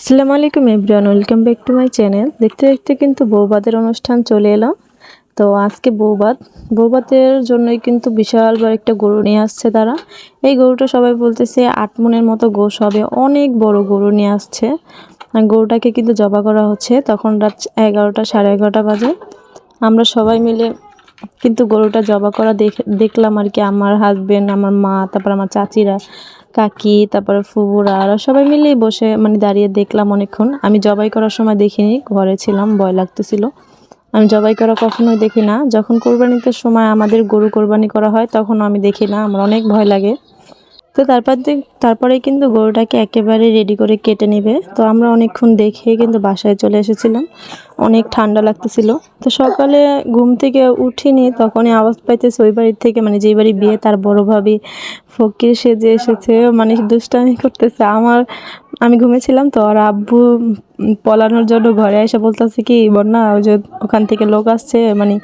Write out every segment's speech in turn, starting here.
আসসালামু আলাইকুম everyone, welcome back to my channel. দেখতে দেখতে কিন্তু বৌবাদের অনুষ্ঠান চলে এলাম। তো আজকে বৌবাদ, বৌবাদের জন্যই কিন্তু বিশাল বড় একটা গরু নিয়ে আসছে তারা। এই গরুটা সবাই বলতেছে আট মনের মতো গোশ হবে, অনেক বড় গরু নিয়ে আসছে। গরুটাকে কিন্তু জবা করা হচ্ছে, তখন রাত এগারোটা, সাড়ে এগারোটা বাজে। আমরা সবাই মিলে কিন্তু গরুটা জবা করা দেখে, দেখলাম আর কি আমার হাজবেন্ড আমার মা, তারপর আমার চাচিরা। কাকি, তারপরে ফুবুরা, আর সবাই মিলেই বসে মানে দাঁড়িয়ে দেখলাম অনেকক্ষণ। আমি জবাই করার সময় দেখিনি, ঘরে ছিলাম, ভয় লাগতেছিল। আমি জবাই করা কখনোই দেখি না। যখন কোরবানিতে সময় আমাদের গরু কোরবানি করা হয় তখন আমি দেখি না। আমার অনেক ভয় লাগে। তো তারপর তারপরে কিন্তু গরুটাকে একেবারে রেডি করে কেটে নেবে। তো আমরা অনেকক্ষণ দেখে কিন্তু বাসায় চলে এসেছিলাম। অনেক ঠান্ডা লাগতেছিল। তো সকালে ঘুম থেকে উঠিনি, তখনই আওয়াজ পাইতেছে ওই বাড়ির থেকে মানে যেই বাড়ি বিয়ে, তার বড় ভাবি ফকির সেজে এসেছে। মানে দুষ্টামি করতেছে। আমার আমি ঘুমেছিলাম তো আর আব্বু পলানোর জন্য ঘরে এসে বলতেছে কি, বন্যা, ওই যে ওখান থেকে লোক আসছে মানে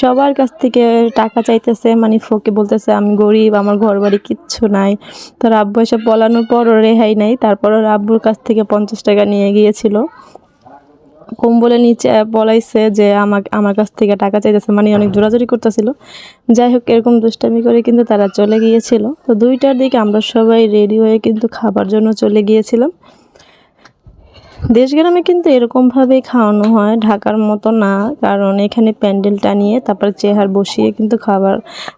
সবার কাছ থেকে টাকা চাইতেছে। মানে ফোকে বলতেছে, আমি গরিব, আমার ঘর বাড়ি কিচ্ছু নাই। তো আব্বু এসে পলানোর পরও রেহাই নাই, তারপর আব্বুর কাছ থেকে পঞ্চাশ টাকা নিয়ে গিয়েছিল। কম্বলে নিচে বলাইছে যে আমাকে, আমার কাছ থেকে টাকা চাইতেছে। মানে অনেক জোরাজোরি করতেছিল। যাই হোক, এরকম দুষ্টামি করে কিন্তু তারা চলে গিয়েছিল। তো দুইটার দিকে আমরা সবাই রেডি হয়ে কিন্তু খাবার জন্য চলে গিয়েছিলাম। দেশ গ্রামে কিন্তু এরকমভাবেই খাওয়ানো হয়। ঢাকার মতো না, কারণ এখানে প্যান্ডেল টানিয়ে তারপর চেহার বসিয়ে কিন্তু খাবার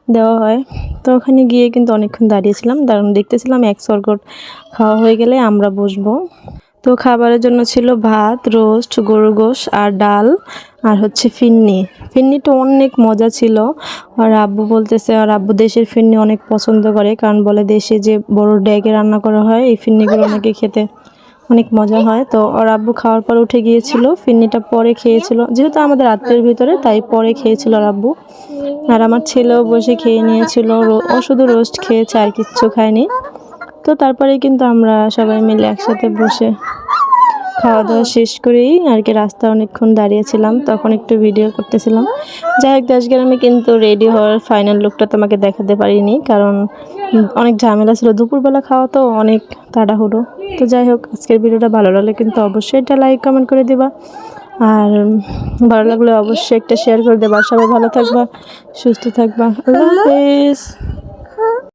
দেওয়া হয়। তো ওখানে গিয়ে কিন্তু অনেকক্ষণ দাঁড়িয়েছিলাম। কারণ দেখতেছিলাম এক সরকট খাওয়া হয়ে গেলে আমরা বসবো। তো খাবারের জন্য ছিল ভাত রোস্ট গরু গোশ আর ডাল আর হচ্ছে ফিন্নি। ফিন্নিটা অনেক মজা ছিল। আর আব্বু বলতেছে আর আব্বু দেশের ফিন্নি অনেক পছন্দ করে কারণ বলে দেশে যে বড় ড্যাগে রান্না করা হয় এই ফিন্নিগুলো অনেকে খেতে অনেক মজা হয়। তো ওর আব্বু খাওয়ার পর উঠে গিয়েছিল ফিন্নিটা পরে খেয়েছিল। যেহেতু আমাদের আত্মীয়ের ভিতরে তাই পরে খেয়েছিল ওর আব্বু। আর আমার ছেলেও বসে খেয়ে নিয়েছিল ও শুধু রোস্ট খেয়েছে আর কিচ্ছু খায়নি। তো তারপরে কিন্তু আমরা সবাই মিলে একসাথে বসে খাওয়া দাওয়া শেষ করেই আর কি রাস্তায় অনেকক্ষণ দাঁড়িয়েছিলাম, তখন একটু ভিডিও করতেছিলাম। যাই হোক, দেশগ্রামে কিন্তু রেডি হওয়ার ফাইনাল লুকটা তোমাকে দেখাতে পারিনি, কারণ অনেক ঝামেলা ছিল। দুপুরবেলা খাওয়া তো অনেক তাড়াহুড়ো। তো যাই হোক, আজকের ভিডিওটা ভালো লাগলে কিন্তু অবশ্যই এটা লাইক কমেন্ট করে দিবা। আর ভালো লাগলে অবশ্যই একটা শেয়ার করে দেবা। সবাই ভালো থাকবা, সুস্থ থাকবা। আল্লাহ হাফেজ।